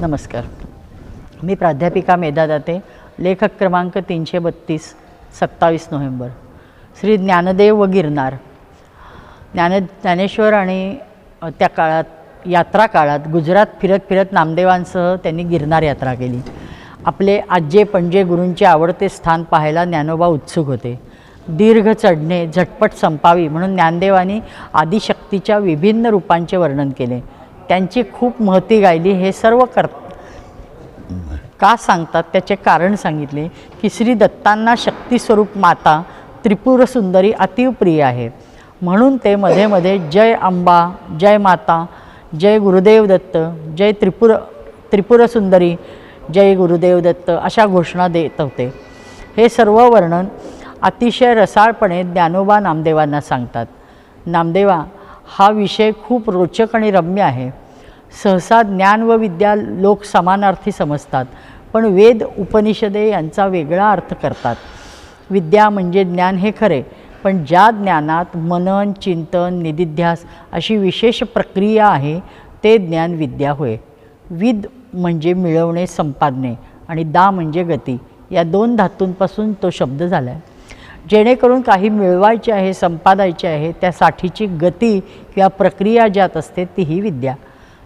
नमस्कार. मी प्राध्यापिका मेधा दाते लेखक क्रमांक तीनशे बत्तीस सत्तावीस नोव्हेंबर. श्री ज्ञानदेव व गिरनार. ज्ञान ज्ञानेश्वर आणि त्या काळात यात्रा काळात गुजरात फिरत फिरत नामदेवांसह त्यांनी गिरनार यात्रा केली. आपले आजे पणजे गुरूंचे आवडते स्थान पाहायला ज्ञानोबा उत्सुक होते. दीर्घ चढणे झटपट संपावी म्हणून ज्ञानदेवांनी आदिशक्तीच्या विभिन्न रूपांचे वर्णन केले. त्यांची खूप महती गायली हे सर्व कर का सांगतात? त्याचे कारण सांगितले की श्री दत्तांना शक्तीस्वरूप माता त्रिपुर सुंदरी प्रिय आहे. म्हणून ते मध्ये मध्ये जय अंबा जय माता जय गुरुदेव दत्त जय त्रिपुर त्रिपुर सुंदरी जय गुरुदेव दत्त अशा घोषणा देत होते. हे सर्व वर्णन अतिशय रसाळपणे ज्ञानोबा नामदेवांना सांगतात. नामदेवा हा विषय खूप रोचक आणि रम्य आहे. सहसा ज्ञान व विद्या लोक समानार्थी समजतात पण वेद उपनिषदे यांचा वेगळा अर्थ करतात. विद्या म्हणजे ज्ञान हे खरे पण ज्या ज्ञानात मनन चिंतन निदिध्यास अशी विशेष प्रक्रिया आहे ते ज्ञान विद्या होय. विद म्हणजे मिळवणे संपादने आणि दा म्हणजे गती या दोन धातूंपासून तो शब्द झाला आहे जेणेकरून काही मिळवायचे आहे संपादायचे आहे त्यासाठीची गती किंवा प्रक्रिया ज्यात असते ती ही विद्या.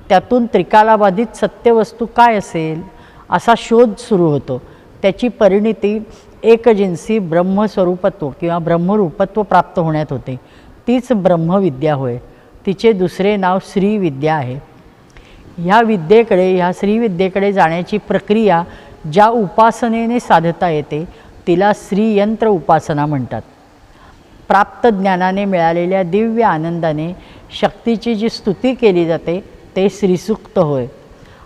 त्यातून त्रिकालाबाधित सत्यवस्तू काय असेल असा शोध सुरू होतो. त्याची परिणिती एकजिन्सी ब्रह्मस्वरूपत्व किंवा ब्रह्मरूपत्व प्राप्त होण्यात होते. तीच ब्रह्मविद्या होय. तिचे दुसरे नाव श्रीविद्या आहे. ह्या विद्येकडे ह्या श्रीविद्येकडे जाण्याची प्रक्रिया ज्या उपासनेने साधता येते तिला श्रीयंत्र उपासना म्हणतात. प्राप्त ज्ञानाने मिळालेल्या दिव्य आनंदाने शक्तीची जी स्तुती केली जाते ते श्रीसूक्त होय.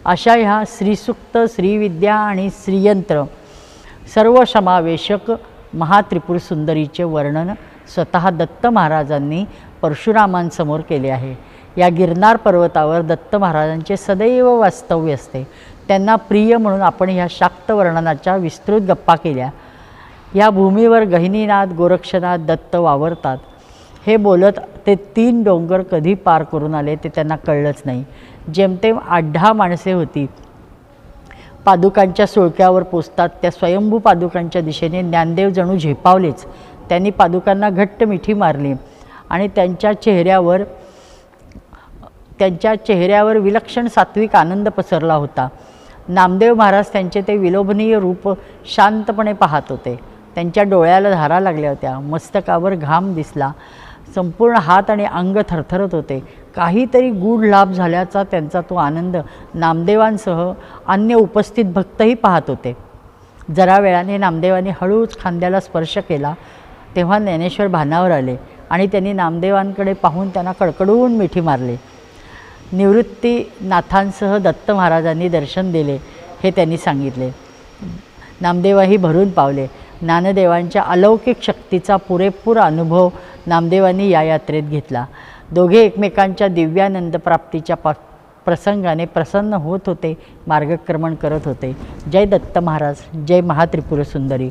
अशा ह्या श्रीसूक्त श्रीविद्या आणि श्रीयंत्र सर्व समावेशक महात्रिपुर सुंदरीचे वर्णन स्वतः दत्त महाराजांनी परशुरामांसमोर केले आहे. या गिरनार पर्वतावर दत्त महाराजांचे सदैव वास्तव्य असते. त्यांना प्रिय म्हणून आपण ह्या शाक्त वर्णनाच्या विस्तृत गप्पा केल्या. या भूमीवर गहिनीनाथ गोरक्षनाथ दत्त वावरतात. हे बोलत ते तीन डोंगर कधी पार करून आले ते त्यांना कळलंच नाही. जेमतेम आढा माणसे होती पादुकांच्या सुळक्यावर पोचतात त्या स्वयंभू पादुकांच्या दिशेने ज्ञानदेव जणू झेपावलेच. त्यांनी पादुकांना घट्ट मिठी मारली आणि त्यांच्या चेहऱ्यावर त्यांच्या चेहऱ्यावर विलक्षण सात्विक आनंद पसरला होता. नामदेव महाराज त्यांचे ते विलोभनीय रूप शांतपणे पाहत होते. त्यांच्या डोळ्याला धारा लागल्या होत्या. मस्तकावर घाम दिसला. संपूर्ण हात आणि अंग थरथरत होते. काहीतरी गूढ लाभ झाल्याचा त्यांचा तो आनंद नामदेवांसह अन्य उपस्थित भक्तही पाहत होते. जरा वेळाने नामदेवांनी हळूच खांद्याला स्पर्श केला तेव्हा ज्ञानेश्वर भानावर आले आणि त्यांनी नामदेवांकडे पाहून त्यांना कडकडून मिठी मारली. निवृत्तीनाथांसह दत्त महाराजांनी दर्शन दिले हे त्यांनी सांगितले. नामदेवही भरून पावले. ज्ञानदेवांच्या अलौकिक शक्तीचा पुरेपूर अनुभव नामदेवांनी या यात्रेत घेतला. दोघे एकमेकांच्या दिव्यानंद प्राप्तीच्या पा प्रसंगाने प्रसन्न होत होते मार्गक्रमण करत होते. जय दत्त महाराज जय महात्रिपुर सुंदरी.